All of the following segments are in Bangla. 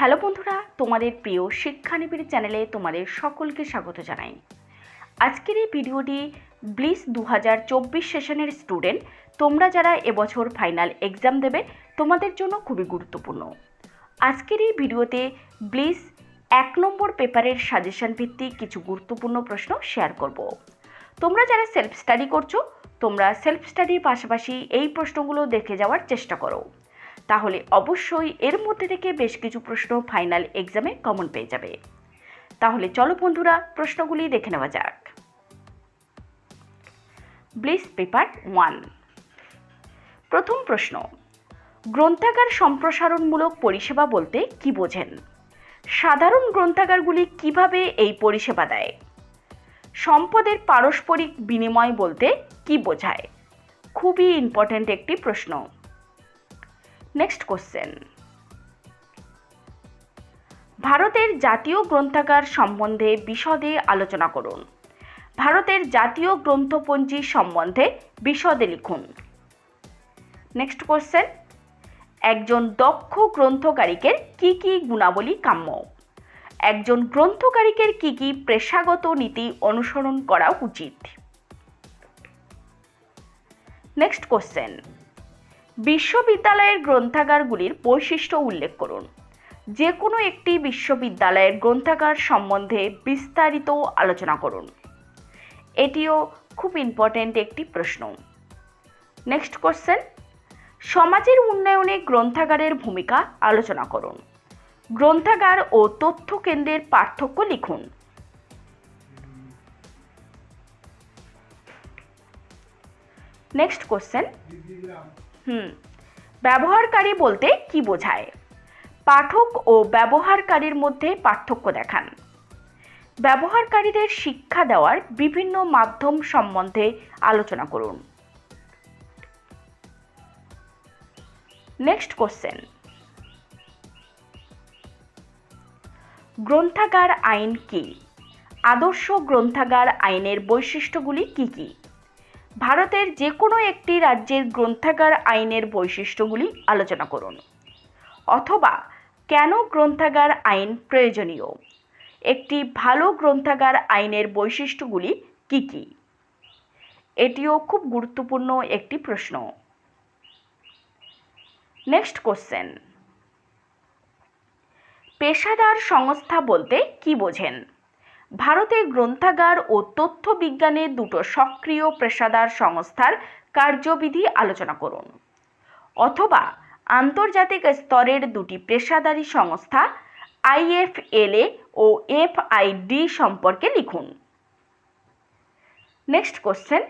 হ্যালো বন্ধুরা, তোমাদের প্রিয় শিক্ষানিবিড় চ্যানেলে তোমাদের সকলকে স্বাগত জানাই। আজকের এই ভিডিওটি ব্লিস দু হাজার চব্বিশ সেশনের স্টুডেন্ট, তোমরা যারা এবছর ফাইনাল এক্সাম দেবে, তোমাদের জন্য খুবই গুরুত্বপূর্ণ। আজকের এই ভিডিওতে ব্লিস এক নম্বর পেপারের সাজেশন ভিত্তিক কিছু গুরুত্বপূর্ণ প্রশ্ন শেয়ার করব। তোমরা যারা সেলফ স্টাডি করছ, তোমরা সেলফ স্টাডির পাশাপাশি এই প্রশ্নগুলো দেখে যাওয়ার চেষ্টা করো। তাহলে অবশ্যই এর মধ্যে থেকে বেশ কিছু প্রশ্ন ফাইনাল এক্সামে কমন পেয়ে যাবে। তাহলে চলো বন্ধুরা, প্রশ্নগুলি দেখে নেওয়া যাক। ব্লিস পেপার ওয়ান প্রথম প্রশ্ন, গ্রন্থাগার সম্প্রসারণমূলক পরিষেবা বলতে কি বোঝেন? সাধারণ গ্রন্থাগারগুলি কীভাবে এই পরিষেবা দেয়? সম্পদের পারস্পরিক বিনিময় বলতে কি বোঝায়? খুবই ইম্পর্ট্যান্ট একটি প্রশ্ন। নেক্সট কোশ্চেন ভারতের জাতীয় গ্রন্থাগার সম্বন্ধে বিশদে আলোচনা করুন। ভারতের জাতীয় গ্রন্থপঞ্জি সম্বন্ধে বিশদে লিখুন। নেক্সট কোশ্চেন একজন দক্ষ গ্রন্থকারিকের কি কি গুণাবলী কাম্য? একজন গ্রন্থকারিকের কি কি পেশাগত নীতি অনুসরণ করা উচিত? নেক্সট কোশ্চেন বিশ্ববিদ্যালয়ের গ্রন্থাগারগুলির বৈশিষ্ট্য উল্লেখ করুন। যে কোনো একটি বিশ্ববিদ্যালয়ের গ্রন্থাগার সম্বন্ধে বিস্তারিত আলোচনা করুন। এটিও খুব ইম্পর্ট্যান্ট একটি প্রশ্ন। Next question. সমাজের উন্নয়নে গ্রন্থাগারের ভূমিকা আলোচনা করুন। গ্রন্থাগার ও তথ্য কেন্দ্রের পার্থক্য লিখুন। Next question. হুম, ব্যবহারকারী বলতে কি বোঝায়? পাঠক ও ব্যবহারকারীর মধ্যে পার্থক্য দেখান। ব্যবহারকারীদের শিক্ষা দেওয়ার বিভিন্ন মাধ্যম সম্বন্ধে আলোচনা করুন। Next question. গ্রন্থাগার আইন কি? আদর্শ গ্রন্থাগার আইনের বৈশিষ্ট্যগুলি কি কি? ভারতের যে কোনো একটি রাজ্যের গ্রন্থাগার আইনের বৈশিষ্ট্যগুলি আলোচনা করুন। অথবা কেন গ্রন্থাগার আইন প্রয়োজনীয়? একটি ভালো গ্রন্থাগার আইনের বৈশিষ্ট্যগুলি কি কি? এটিও খুব গুরুত্বপূর্ণ একটি প্রশ্ন। নেক্সট কোশ্চেন পেশাদার সংস্থা বলতে কি বোঝেন? ভারতে গ্রন্থাগার ও তথ্য বিজ্ঞানের দুটো সক্রিয় পেশাদার সংস্থার কার্যবিধি আলোচনা করুন। অথবা আন্তর্জাতিক স্তরের দুটি পেশাদারী সংস্থা আইএফএলএ ও এফআইডি সম্পর্কে লিখুন। নেক্সট কোশ্চেন,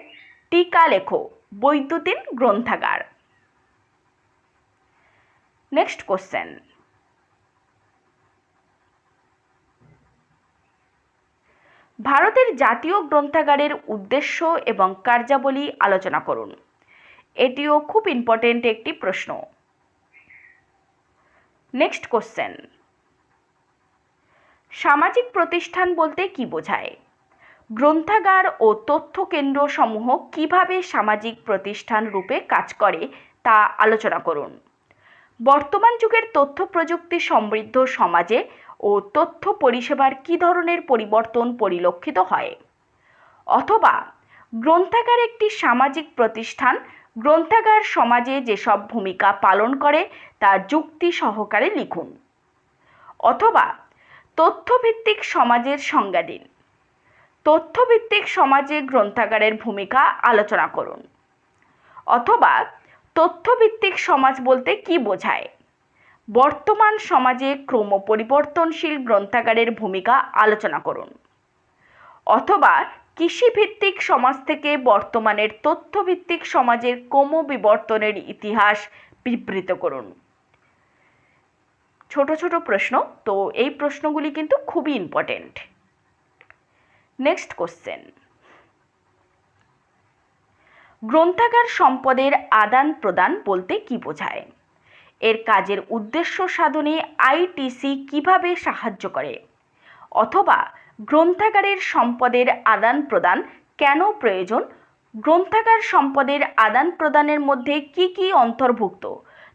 টিকা লেখো, বৈদ্যুতিন গ্রন্থাগার। নেক্সট কোশ্চেন ভারতের জাতীয় গ্রন্থাগারের উদ্দেশ্য এবং কার্যাবলী আলোচনা করুন। এটিও খুব ইম্পর্টেন্ট একটি প্রশ্ন। নেক্সট কোশ্চেন সামাজিক প্রতিষ্ঠান বলতে কি বোঝায়? গ্রন্থাগার ও তথ্য কেন্দ্র সমূহ কীভাবে সামাজিক প্রতিষ্ঠান রূপে কাজ করে তা আলোচনা করুন। বর্তমান যুগের তথ্য প্রযুক্তি সমৃদ্ধ সমাজে ও তথ্য পরিষেবার কী ধরনের পরিবর্তন পরিলক্ষিত হয়? অথবা, গ্রন্থাগার একটি সামাজিক প্রতিষ্ঠান, গ্রন্থাগার সমাজে যেসব ভূমিকা পালন করে তা যুক্তি সহকারে লিখুন। অথবা, তথ্যভিত্তিক সমাজের সংজ্ঞা দিন। তথ্যভিত্তিক সমাজে গ্রন্থাগারের ভূমিকা আলোচনা করুন। অথবা, তথ্যভিত্তিক সমাজ বলতে কি বোঝায়? বর্তমান সমাজে ক্রম পরিবর্তনশীল গ্রন্থাগারের ভূমিকা আলোচনা করুন। অথবা কৃষিভিত্তিক সমাজ থেকে বর্তমানের তথ্যভিত্তিক সমাজের ক্রম বিবর্তনের ইতিহাস বিবৃত করুন। ছোট ছোট প্রশ্ন, তো এই প্রশ্নগুলি কিন্তু খুবই ইম্পর্টেন্ট নেক্সট কোশ্চেন গ্রন্থাগার সম্পদের আদান প্রদান বলতে কি বোঝায়? এর কাজের উদ্দেশ্য সাধনে আইটিসি কীভাবে সাহায্য করে? অথবা গ্রন্থাগারের সম্পদের আদান প্রদান কেন প্রয়োজন? গ্রন্থাগার সম্পদের আদান প্রদানের মধ্যে কি কি অন্তর্ভুক্ত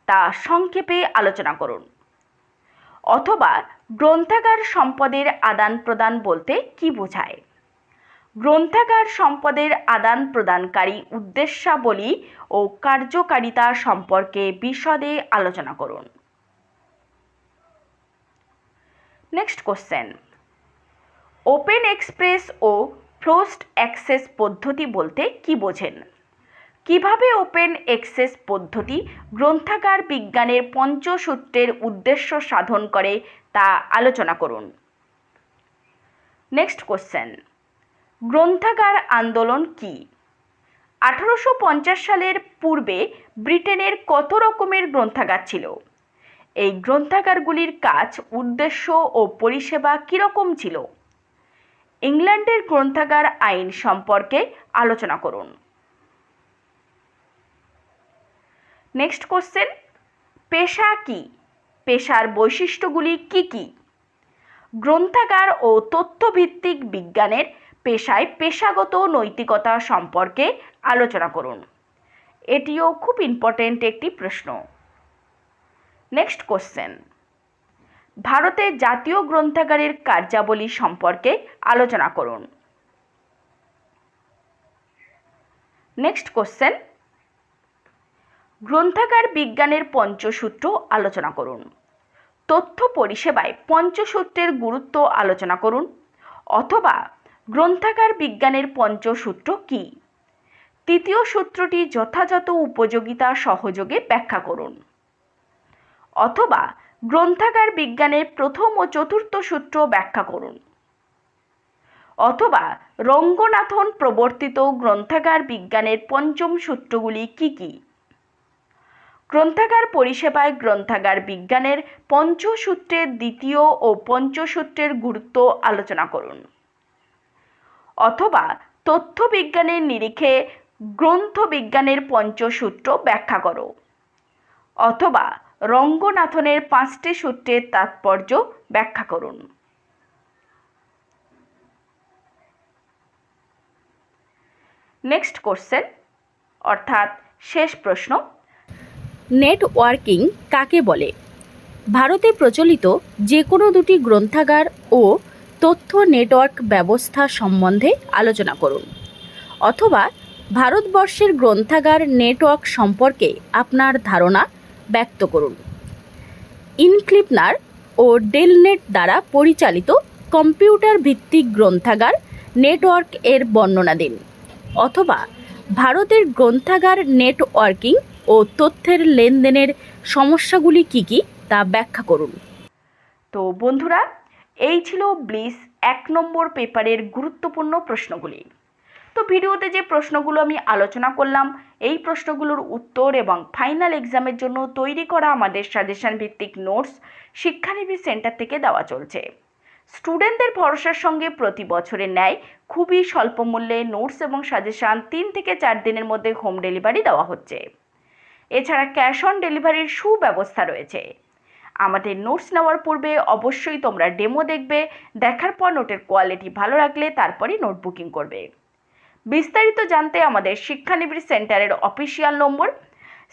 তা সংক্ষেপে আলোচনা করুন। অথবা গ্রন্থাগার সম্পদের আদান প্রদান বলতে কি বোঝায়? গ্রন্থাগার সম্পদের আদান প্রদানকারী উদ্দেশ্যাবলী ও কার্যকারিতা সম্পর্কে বিশদে আলোচনা করুন। নেক্সট কোশ্চেন ওপেন এক্সপ্রেস ও ক্লোজড অ্যাক্সেস পদ্ধতি বলতে কি বোঝেন? কীভাবে ওপেন অ্যাক্সেস পদ্ধতি গ্রন্থাগার বিজ্ঞানের পঞ্চসূত্রের উদ্দেশ্য সাধন করে তা আলোচনা করুন। নেক্সট কোশ্চেন গ্রন্থাগার আন্দোলন কি? আঠারোশো পঞ্চাশ সালের পূর্বে ব্রিটেনের কত রকমের গ্রন্থাগার ছিল? এই গ্রন্থাগারগুলির কাজ, উদ্দেশ্য ও পরিষেবা কীরকম ছিল? ইংল্যান্ডের গ্রন্থাগার আইন সম্পর্কে আলোচনা করুন। Next question. পেশা কি? পেশার বৈশিষ্ট্যগুলি কি কি? গ্রন্থাগার ও তথ্যভিত্তিক বিজ্ঞানের পেশায় পেশাগত নৈতিকতা সম্পর্কে আলোচনা করুন। এটিও খুব ইম্পর্টেন্ট একটি প্রশ্ন। নেক্সট কোশ্চেন ভারতে জাতীয় গ্রন্থাগারের কার্যাবলী সম্পর্কে আলোচনা করুন। নেক্সট কোশ্চেন গ্রন্থাগার বিজ্ঞানের পঞ্চসূত্র আলোচনা করুন। তথ্য পরিষেবায় পঞ্চসূত্রের গুরুত্ব আলোচনা করুন। অথবা গ্রন্থাগার বিজ্ঞানের পঞ্চসূত্র কি? তৃতীয় সূত্রটি যথাযথ উপযোগিতা সহযোগে ব্যাখ্যা করুন। অথবা গ্রন্থাগার বিজ্ঞানের প্রথম ও চতুর্থ সূত্র ব্যাখ্যা করুন। অথবা রঙ্গনাথন প্রবর্তিত গ্রন্থাগার বিজ্ঞানের পঞ্চম সূত্রগুলি কি কি? গ্রন্থাগার পরিষেবায় গ্রন্থাগার বিজ্ঞানের পঞ্চসূত্রের দ্বিতীয় ও পঞ্চসূত্রের গুরুত্ব আলোচনা করুন। অথবা তথ্য বিজ্ঞানের নিরিখে গ্রন্থ বিজ্ঞানের পঞ্চসূত্র ব্যাখ্যা করো। অথবা রঙ্গনাথনের পাঁচটি সূত্রের তাৎপর্য ব্যাখ্যা করুন। নেক্সট কোশ্চেন, অর্থাৎ শেষ প্রশ্ন। নেটওয়ার্কিং কাকে বলে? ভারতে প্রচলিত যে কোনো দুটি গ্রন্থাগার ও তথ্য নেটওয়ার্ক ব্যবস্থা সম্বন্ধে আলোচনা করুন। অথবা ভারতবর্ষের গ্রন্থাগার নেটওয়ার্ক সম্পর্কে আপনার ধারণা ব্যক্ত করুন। ইনক্লিপনার ও ডেলনেট দ্বারা পরিচালিত কম্পিউটার ভিত্তিক গ্রন্থাগার নেটওয়ার্ক এর বর্ণনা দিন। অথবা ভারতের গ্রন্থাগার নেটওয়ার্কিং ও তথ্যের লেনদেনের সমস্যাগুলি কি কি তা ব্যাখ্যা করুন। তো বন্ধুরা এই ছিল ব্লিস এক নম্বর পেপারের গুরুত্বপূর্ণ প্রশ্নগুলি। তো ভিডিওতে যে প্রশ্নগুলো আমি আলোচনা করলাম, এই প্রশ্নগুলোর উত্তর এবং ফাইনাল এক্সামের জন্য তৈরি করা আমাদের সাজেশন ভিত্তিক নোটস শিক্ষানিবি সেন্টার থেকে দেওয়া চলছে। স্টুডেন্টদের ভরসার সঙ্গে প্রতি বছরের ন্যায় খুবই স্বল্প মূল্যে নোটস এবং সাজেশান তিন থেকে চার দিনের মধ্যে হোম ডেলিভারি দেওয়া হচ্ছে। এছাড়া ক্যাশ অন ডেলিভারির সুব্যবস্থা রয়েছে। আমাদের নোটস নেওয়ার পূর্বে অবশ্যই তোমরা ডেমো দেখবে, দেখার পর নোটের কোয়ালিটি ভালো লাগলে তারপরই নোট বুকিং করবে। বিস্তারিত জানতে আমাদের শিক্ষানিবিড় সেন্টারের official number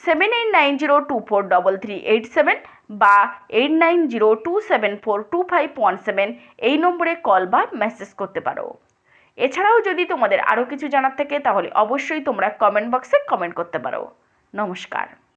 seven eight nine zero two four double three eight seven বা eight nine zero two seven four two five one seven এই নম্বরে কল বা মেসেজ করতে পারো। এছাড়াও যদি তোমাদের আরও কিছু জানার থাকে তাহলে অবশ্যই তোমরা কমেন্ট বক্সে কমেন্ট করতে পারো। নমস্কার।